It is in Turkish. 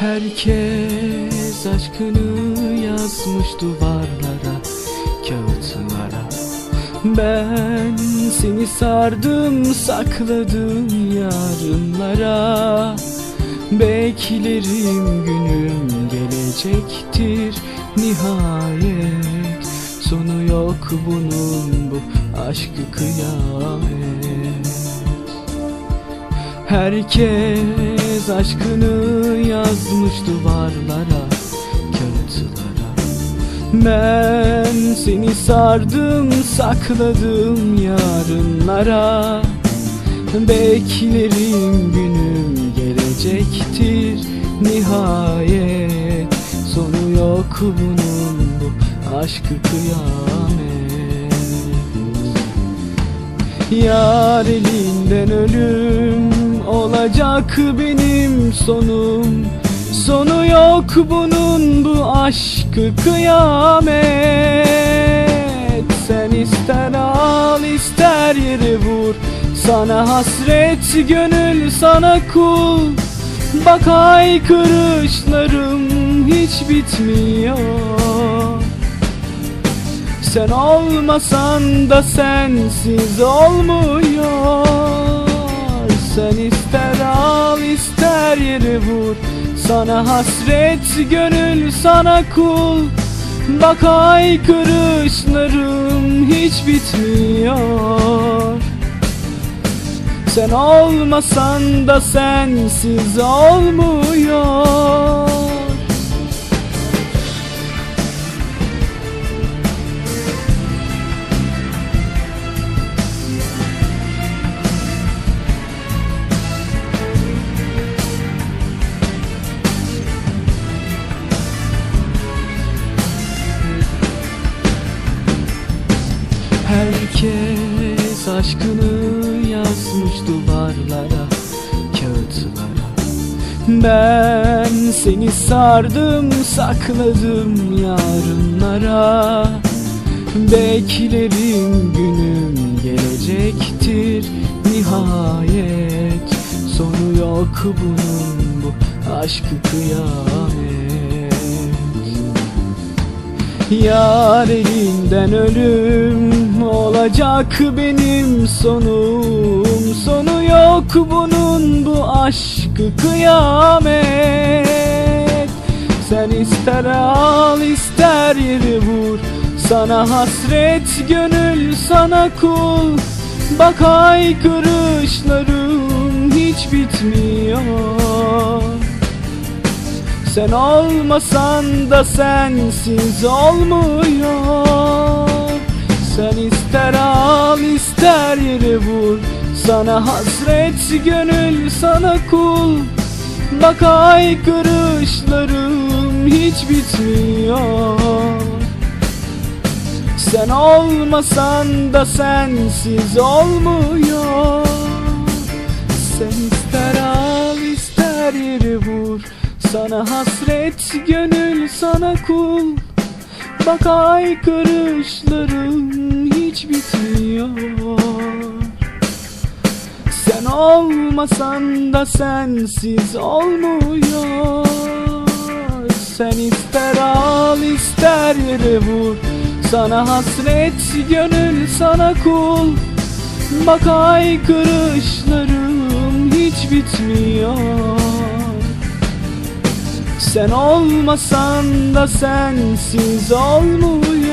Herkes aşkını yazmış duvarlara, kağıtlara Ben seni sardım, sakladım yarınlara. Beklerim günüm gelecektir nihayet. Sonu yok bunun bu aşkı kıyamet. Herkes aşkını yazmış duvarlara, kağıtlara. Ben seni sardım, sakladım yarınlara. Beklerim günüm gelecektir nihayet. Sonu yok bunun bu aşkı kıyamet. Yar elinden ölüm olacak benim sonum. Sonu yok bunun bu aşkı kıyamet. Sen ister al ister yere vur. Sana hasret gönül sana kul. Bak ay kırışlarım hiç bitmiyor. Sen olmasan da sensiz olmuyor Sen ister al ister yere vur. Sana hasret gönül sana kul. Bak ay kırışlarım hiç bitmiyor. Sen olmasan da sensiz olmuyor Herkes aşkını yazmış duvarlara, kağıtlara. Ben seni sardım, sakladım yarınlara. Beklerim günüm gelecektir nihayet. Sonu yok bunun bu aşkı kıyamet. Yar elinden ölüm olacak benim sonum. Sonu yok bunun bu aşkı kıyamet. Sen ister al ister yere vur. Sana hasret gönül sana kul. Bak ay kırışlarım hiç bitmiyor. Sen olmasan da sensiz olmuyor Sen ister al ister yere vur. Sana hasret gönül sana kul. Bak ay kırışlarım hiç bitmiyor. Sen olmasan da sensiz olmuyor. Sen ister al ister yere vur. Sana hasret gönül sana kul. Bak ay kırışlarım olmasan da sensiz olmuyor. Sen ister al ister yere vur. Sana hasret gönül sana kul. Bak ay kırışlarım hiç bitmiyor. Sen olmasan da sensiz olmuyor